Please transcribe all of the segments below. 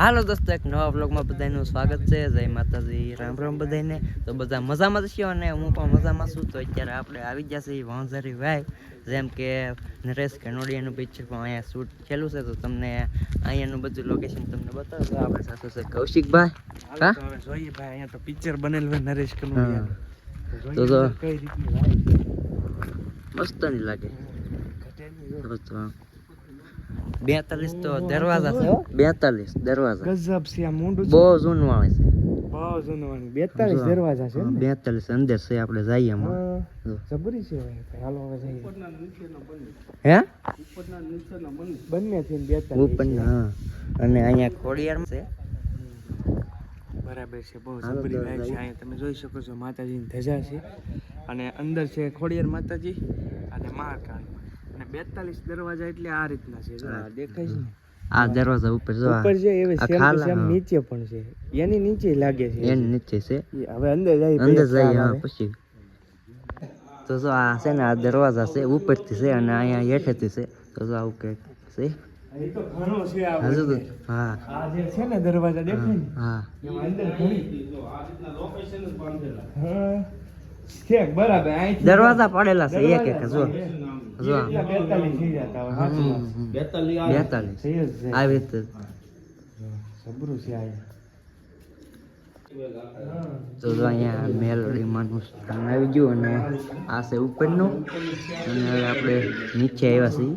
હાલો દોસ્તો એક નવા બ્લોગમાં બધાનું સ્વાગત છે. જય માતાજી રામ રામ બધાને તો બધા મજામાં જ છો અને હું પણ મજામાં છું. તો અત્યારે આપણે આવી ગયા છીએ વાંઝરી વાય જેમ કે નરેશ કનોડિયાનું પિક્ચર પણ અહીંયા શૂટ થયેલું છે. તો તમને અહીંયાનું બધું લોકેશન તમને બતાવજો આપણે સાથે છે કૌશિકભાઈ. હા? જોઈએ ભાઈ અહીંયા તો પિક્ચર બનેલું હોય નરેશ હા. તો તો- કઈ રીતની મસ્ત નહીં લાગે. બેતાલીસ તો દરવાજા છે બેતાલીસ દરવાજા. ગજબ છે આ મોઢું. બહુ જૂનું આવે છે. બહુ જૂનવાની. 42 જો. દરવાજા છે બેતાલીસ અંદર છે આપણે જઈએ હમણાં જબરી છે હાલો હવે જઈએ. હે? બંને થઈને 42 ઉપર છે. હા. અને અહીંયા ખોડિયાર છે. બરાબર છે બહુ જબરી તો છે. અહીંયા તમે જોઈ શકો છો માતાજીની ધજા છે. અને અંદર છે ખોડિયાર માતાજી અને મહાકાળી. 42 દરવાજા એટલે આ રીતના છે આ દેખાય છે ને? આ દરવાજા ઉપર જો આ ઉપર છે એવી સેમ સેમ નીચે પણ છે. એની નીચે લાગે છે. એની નીચે છે. હવે અંદર જાય અંદર હા પછી. તો જો આ છે ને આ દરવાજા છે ઉપરથી છે અને અહીંયા હેઠેથી છે. તો જો આવું કંઈક છે. એ તો ઘણો છે આ હજુ તો બધે. હા. આ જે છે ને દરવાજા દેખાય ને? હા. એમાં અંદર ઘણી. હા. છે બરાબર અહીંથી દરવાજા પડેલા છે એક એક જો. જો આમ. એટલા 42 થઈ જતા હોય સાચી વાત. હમ, હમ. બેતાલીસ. આવી રીતે છે તો જો અહીંયા મેલડીમાંનું સ્થાન આવી ગયું અને આ છે ઉપરનું અને હવે આપણે નીચે આવ્યા છીએ.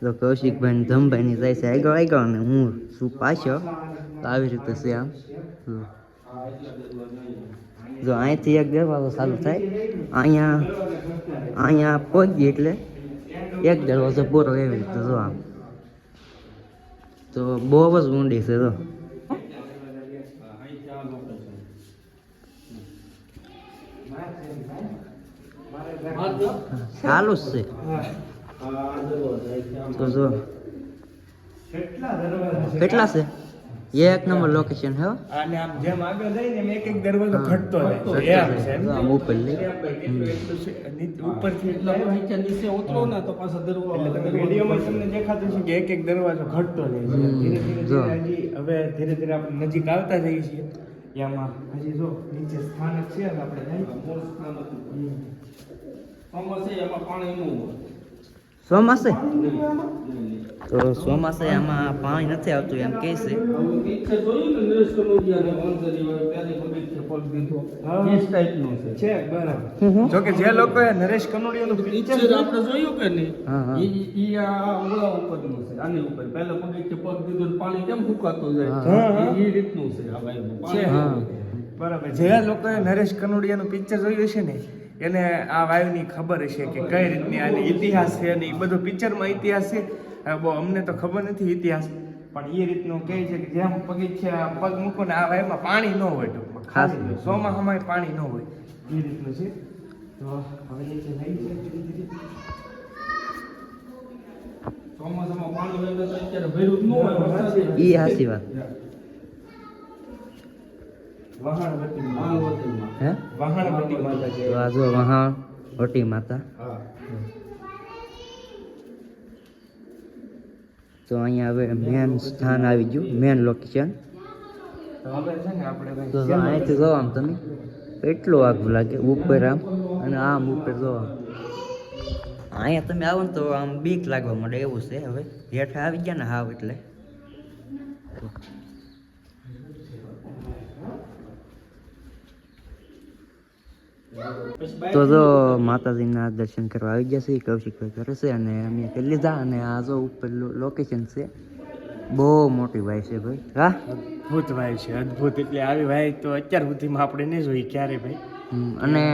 તો કૌશિકભાઈ ધમભાઈ ની જાય છે આગળ આગળ અને હું શું પાછો તો આવી રીતે છે આમ જો. જો અહીંથી એક દરવાજો ચાલુ થાય, અહીંયા અહીંયા પહોંચીએ એટલે એક દરવાજો પૂરો એવી રીતે જો આમ. તો બહુ જ ઊંડી છે તો ચાલુ જ છે. તો જો. કેટલા છે? એક નંબર લોકેશન હે. અને આમ જેમ આગળ જાય ને એમ એક એક દરવાજો ઘટતો જાય એમ છે આમ ઉપર લઈ. ઉપરથી છે. એટલે નીચે નીચે ઉતરો ને તો પાછો દરવાજો એટલે તમે તમને દેખાતું છે કે એક એક દરવાજો ઘટતો જાય છે. ધીરે ધીરે હજી હવે ધીરે ધીરે આપણે નજીક આવતા જઈએ છીએ. એમાં હજી જો નીચે સ્થાનક છે ને આપણે જઈએ. ચોમાસે? તો ચોમાસે આમાં પાણી નથી આવતું એમ કહે છે. છે જો કે જે લોકોએ નરેશ કનોડિયાનું પિક્ચર આપણે જોયું કે નહીં? ઈ આ ઓલા ઉપરનું છે આની ઉપર. પહેલા પગે પગ દીધો પાણી કેમ ફૂકાતું જાય? ઈ રીતનું છે આ ભાઈ છે. હા. બરાબર. જે લોકોએ નરેશ કનોડિયાનું પિક્ચર જોયું છે ને એને આ વાયુની ખબર હશે કે કઈ રીતની આની ઇતિહાસ છે અને એ બધું પિક્ચરમાં ઇતિહાસ છે. બહુ અમને તો ખબર નથી ઇતિહાસ પણ એ રીતનું કહે છે કે જેમ પગથિયા પગ મૂકો ને આ વાયુમાં પાણી ન હોય ટૂંકમાં. ખાસ. સોમાં ચોમાસામાં પાણી ન હોય. એ રીતનું છે. તો હવે નીચે જઈએ છે ધીરે ધીરે. ચોમાસામાં પાણી હોય તો અત્યારે ભર્યું ન હોય એ હાસી વાત વહાણવટી આ માતા. વખતમાં. હે? તો આ જો વહાણ માતા. તો અહીંયા હવે મેન સ્થાન આવી ગયું મેન લોકેશન તો અહીંથી જો આમ તમે. એટલું આગું લાગે ઉપર આમ અને આમ ઉપર જો આમ અહીંયા તમે આવો ને તો આમ બીક લાગવા માંડે એવું છે હવે. હેઠા આવી ગયા ને હાવ એટલે. તો જો માતાજીના દર્શન કરવા આવી ગયા છે કૌશિકભાઈ કરે છે અને અમે કરી લીધા અને આ જો ઉપર લોકેશન છે બહુ મોટી ભાઈ છે ભાઈ. હા? અદ્ભુત ભાઈ છે અદ્ભુત. એટલે આવી વાય તો અત્યાર સુધીમાં આપણે નહીં જોઈ ક્યારે ભાઈ. અને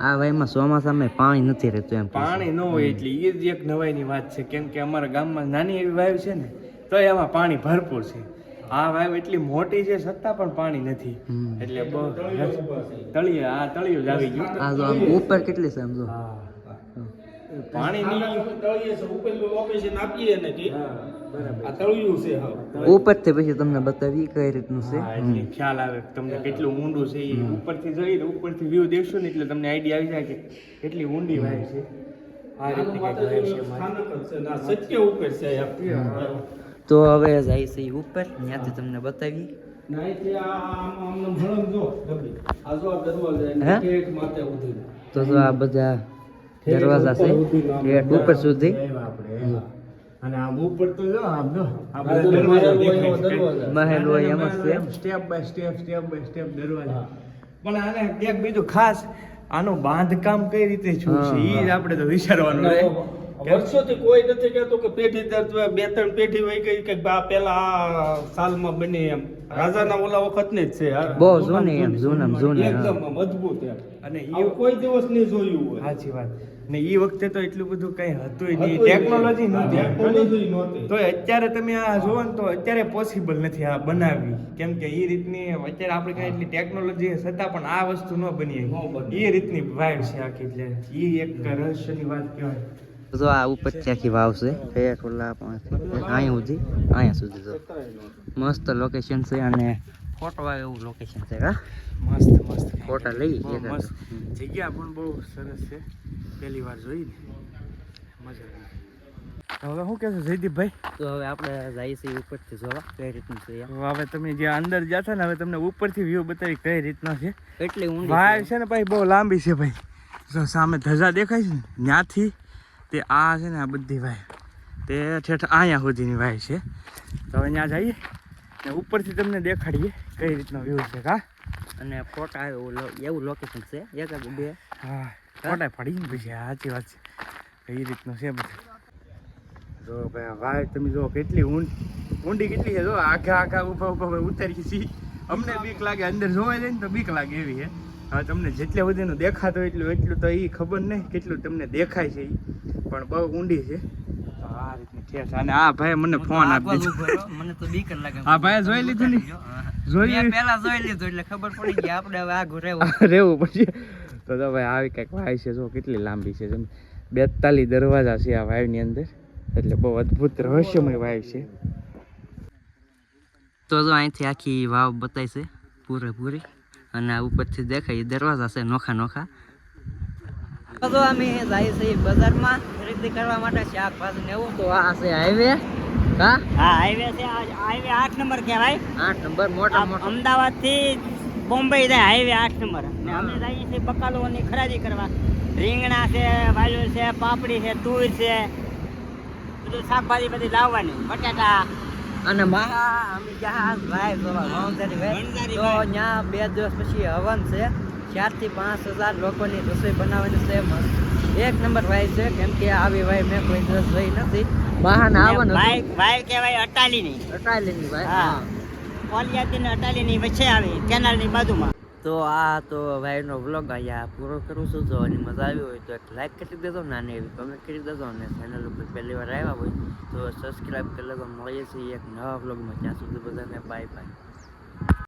આ વાયમાં ચોમાસામાં પાણી નથી રહેતું એમ પાણી ન હોય એટલે એ જ એક નવાઈની વાત છે કેમ કે અમારા ગામમાં નાની એવી વાયુ છે ને તો એમાં પાણી ભરપૂર છે. આ વાવ એટલી મોટી છે છતાં પણ પાણી નથી. એટલે બહુ આ તળિયું જ આવી ગયું. આ જો આમ ઉપર કેટલી છે આમ જો. પાણીની તળિયે છે ઉપર લોકેશન આપીએ ને કે બરાબર. આ તળિયું છે ઉપરથી પછી તમને બતાવી કઈ રીતનું છે. ખ્યાલ આવે તમને કેટલું ઊંડું છે. એ ઉપરથી જોઈને ઉપરથી વ્યૂ દેખશો ને એટલે તમને આઈડિયા આવી જાય કે કેટલી ઊંડી વાય છે. આ રીતે છે સત્ય ઉપર છે. તો હવે જાય છે ઉપર ત્યાંથી તમને બતાવી. તો આ બધા દરવાજા છે ઉપર સુધી. અને આમ ઉપર તો જો આમ જો. આ આ બધા દરવાજા દરવાજા હોય દેખાય એવો છે. દરવાજા. મહેલ હોય એમ જ step by step step by step દરવાજા. પણ આને એક બીજું ખાસ આનું બાંધકામ કઈ રીતે થયું છે? એ આપણે તો વિચારવાનું રહે વર્ષોથી કોઈ નથી કહેતું કે પેઢી દર બે ત્રણ પેઢી વહી ગઈ કે આ પેલા આ સાલમાં બની એમ. રાજાના ઓલા વખતની જ છે. બહુ જૂની એમ, જૂનામાં જૂની, એકદમ મજબૂત એમ. અને એ કોઈ દિવસ નહીં જોયું હોય. સાચી વાત. ને એ વખતે તો એટલું બધું કઈ હતું નહીં. ટેકનોલોજી નહોતી. તો અત્યારે તમે આ જોવો ને તો અત્યારે પોસિબલ નથી આ બનાવવી કેમ કે એ રીતની અત્યારે આપણે કઈ એટલી ટેકનોલોજી છતાં પણ આ વસ્તુ ન બની ન બની. એ રીતની વાઇબ છે આખી એટલે. એ એક રહસ્યની વાત કહેવાય. તો આ ઉપર આખી વાવ છે ઓલા અહીંયા સુધી અહીંયા સુધી જો. મસ્ત લોકેશન છે અને ફોટો આવે એવું લોકેશન છે મસ્ત મસ્ત. ફોટા લઈ જગ્યા પણ બહુ સરસ છે. પહેલી વાર જોઈ ને. મજા આવી. હવે શું કહેશો જયદીપભાઈ? તો હવે આપણે જઈએ છીએ ઉપરથી જોવા કઈ રીતનું છે હવે તમે જે અંદર જતા ને હવે તમને ઉપરથી વ્યૂ બતાવી કઈ રીતનો છે. એટલી ઊંડી વાય છે. છે ને ભાઈ બહુ લાંબી છે ભાઈ. જો સામે ધજા દેખાય છે ને ત્યાંથી તે આ છે ને આ બધી વાય. તે ઠેઠ અહીંયા સુધીની વાય છે. તો હવે ત્યાં જઈએ ને ઉપરથી તમને દેખાડીએ કઈ રીતનો વ્યૂ છે કા. અને ફોટા આવ્યો એવું એવું લોકેશન છે. એકાદ બે હા. ફોટા પડી ને પછી સાચી વાત છે. કઈ રીતનું છે બધું. જો ભાઈ વાય તમે જો કેટલી ઊંડી ઊંડી કેટલી છે જો આખા આખા ઊભા ઊભા ઉતારી છીએ. અમને બીક લાગે અંદર જોવા જાય ને તો બીક લાગે એવી છે. હવે તમને જેટલે સુધીનું દેખાતું એટલું એટલું તો એ ખબર નહીં કેટલું તમને દેખાય છે ઈ. પણ બહુ ઊંડી છે. આ રીતની અને આ ભાઈ મને ફોન આપી આગળ દીધો. મને તો બીક લાગે. આ ભાઈએ જોઈ લીધું ને? જોઈ જોઈ લીધું એટલે ખબર પડી કે આપણે હવે આગળ રહેવું. રહેવું પછી. તો તો ભાઈ આવી કંઈક વાય છે. જો કેટલી લાંબી છે. જેમ બેતાલીસ દરવાજા છે આ વાયની અંદર. એટલે બહુ અદ્ભુત રહસ્યમય વાય છે. તો જો અહીંથી આખી વાવ બતાય છે પૂરેપૂરી. અને આ ઉપરથી દેખાય એ દરવાજા છે નોખા નોખા. તો અમે જાય છે બજારમાં ખરીદી કરવા માટે શાકભાજી ને એવું તો આ છે હાઈવે હા? હા હાઈવે છે. હાઈવે આઠ નંબર કહેવાય. આઠ નંબર મોટા મોટા. અમદાવાદથી બોમ્બે જાય હાઈવે આઠ નંબર. અને અમે જઈએ છીએ બકાલોની ખરીદી કરવા. રીંગણા છે વાલોર છે પાપડી છે તુર છે. બધું શાકભાજી બધી લાવવાની. બટાટા. અને મહા અમે જહાજ ભાઈ તો. બે દિવસ પછી હવન છે. ચારથી પાંચ હજાર લોકોની રસોઈ બનાવવાની છે એક નંબર ભાઈ છે કેમ કે આવી ભાઈ મેં કોઈ દિવસ જોઈ નથી. બહાને આવવાનું વાય વાય કહેવાય અટાલીની. અટાલીની ભાઈ હા. હા. કોલિયાતી ને અટાલીની વચ્ચે આવી કેનાલની બાજુમાં. તો આ તો ભાઈનો વ્લોગ અહીંયા પૂરો કરું છું. જો અને મજા આવી હોય તો એક લાઈક કરી દેજો ને આને એવી કમેન્ટ કરી દેજો અને ચેનલ ઉપર પહેલી વાર આવ્યા હોય તો સબસ્ક્રાઈબ કરી લેજો. મળીએ છીએ એક નવા વ્લોગમાં. ત્યાં સુધી બધાને બાય બાય